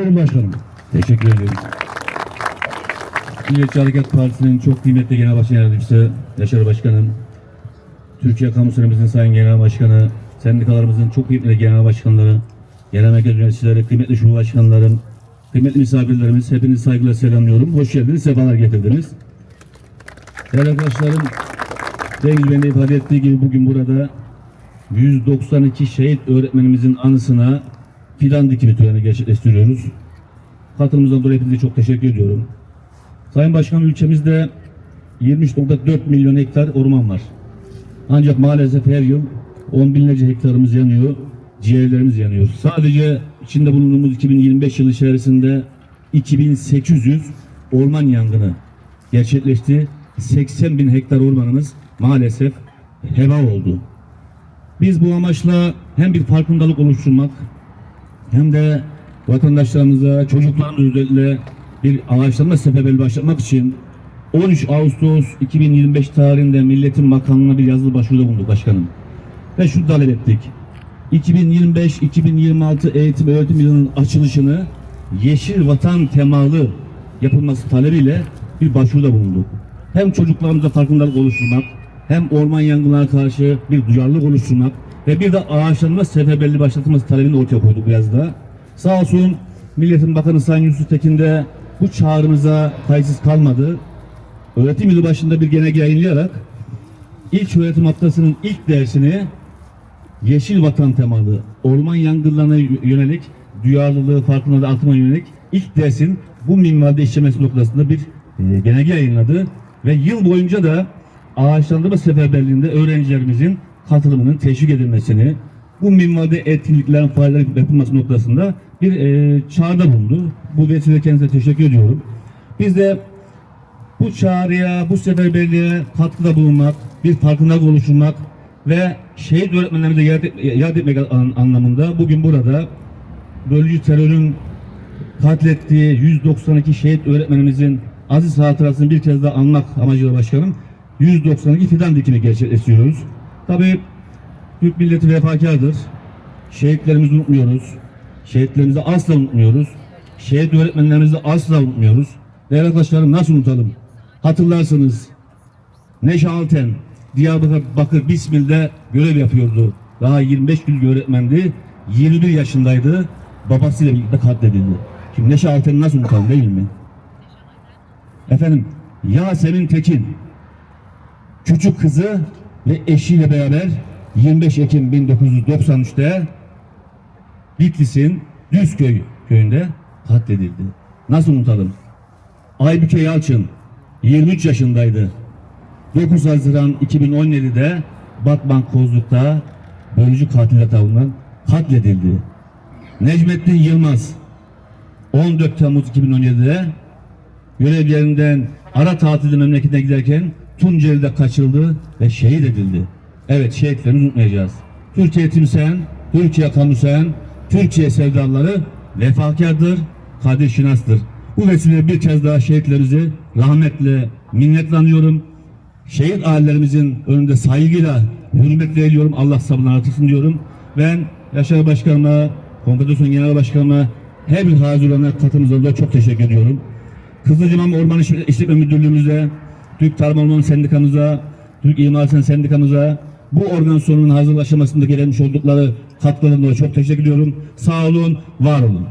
Başkanım. Teşekkür ederim. Milliyetçi Hareket Partisi'nin çok kıymetli Genel Başkan Yardımcısı Yaşar Başkanım, Türkiye Kamu Süremizin Sayın Genel Başkanı, sendikalarımızın çok kıymetli genel başkanları, genel merkez yöneticileri, kıymetli şube başkanlarım, kıymetli misafirlerimiz, hepinizi saygıyla selamlıyorum. Hoş geldiniz, sefalar getirdiniz. Değerli arkadaşlarım, Cengiz Bey'in de ifade ettiği gibi bugün burada 192 şehit öğretmenimizin anısına fidan dikimi töreni gerçekleştiriyoruz. Katılımınızdan dolayı hepinize çok teşekkür ediyorum. Sayın Başkanım ülkemizde 23.4 milyon hektar orman var. Ancak maalesef her yıl on binlerce hektarımız yanıyor, ciğerlerimiz yanıyor. Sadece içinde bulunduğumuz 2025 yılı içerisinde 2800 orman yangını gerçekleşti. 80 bin hektar ormanımız maalesef heba oldu. Biz bu amaçla hem bir farkındalık oluşturmak hem de vatandaşlarımıza, çocuklarımıza özellikle bir ağaçlanma seferberi başlatmak için 13 Ağustos 2025 tarihinde Milletin Bakanlığı'na bir yazılı başvuruda bulunduk başkanım. Ve şunu talep ettik. 2025-2026 eğitim öğretim yılının açılışını Yeşil Vatan temalı yapılması talebiyle bir başvuruda bulunduk. Hem çocuklarımıza farkındalık oluşturmak, hem orman yangınlarına karşı bir duyarlılık oluşturmak ve bir de ağaçlanma seferberliği başlatılması talebini ortaya koyduk bu yazıda. Sağ olsun Milletin Bakanı Sayın Yusuf Tekin de bu çağrımıza kayıtsız kalmadı. Öğretim yılı başında bir genelge yayınlayarak ilk öğretim haftasının ilk dersini Yeşil Vatan temalı orman yangınlarına yönelik duyarlılığı farkındalığı artırma yönelik ilk dersin bu minvalde işlemesi noktasında bir e, genelge yayınladı ve yıl boyunca da ağaçlandırma seferberliğinde öğrencilerimizin katılımının teşvik edilmesini bu minvalde etkinliklerin faaliyetlerin yapılması noktasında bir e, çağrıda bulundu. Bu vesile kendisine teşekkür ediyorum. Biz de bu çağrıya, bu seferberliğe katkıda bulunmak, bir farkındalık oluşturmak ve şehit öğretmenlerimize yad etmek an- anlamında bugün burada bölücü terörün katlettiği 192 şehit öğretmenimizin aziz hatırasını bir kez daha anmak amacıyla başkanım 192 fidan dikimi gerçekleştiriyoruz. Tabii Türk milleti vefakardır. Şehitlerimizi unutmuyoruz. Şehitlerimizi asla unutmuyoruz. Şehit öğretmenlerimizi asla unutmuyoruz. Değerli arkadaşlarım nasıl unutalım? Hatırlarsınız Neşe Alten Diyarbakır Bakır Bismil'de görev yapıyordu. Daha 25 gün öğretmendi. 21 yaşındaydı. Babasıyla birlikte katledildi. Şimdi Neşe Alten'i nasıl unutalım değil mi? Efendim Yasemin Tekin küçük kızı ve eşiyle beraber 25 Ekim 1993'te Bitlis'in Düzköy köyünde katledildi. Nasıl unutalım? Aybüke Yalçın 23 yaşındaydı. 9 Haziran 2017'de Batman Kozluk'ta bölücü katiller tarafından katledildi. Necmettin Yılmaz 14 Temmuz 2017'de görev yerinden ara tatilde memleketine giderken Tunceli'de kaçırıldı ve şehit edildi. Evet şehitlerini unutmayacağız. Türkiye Timsen, Türkiye Kamusen, Türkiye sevdaları vefakardır, kadir şinastır. Bu vesileyle bir kez daha şehitlerimizi rahmetle, minnetle anıyorum. Şehit ailelerimizin önünde saygıyla, hürmetle eğiliyorum. Allah sabırlarını artırsın diyorum. Ben Yaşar Başkanıma, Konfederasyon Genel Başkanıma, her bir hazır olana katılımınızdan dolayı çok teşekkür ediyorum. Kızılcamam Orman İş- İşletme Müdürlüğümüze, Türk Tarım Orman Sendikamıza, Türk İmar Sen Sendikamıza bu organizasyonun hazırlaşılmasında gelmiş oldukları katkılarından dolayı çok teşekkür ediyorum. Sağ olun, var olun.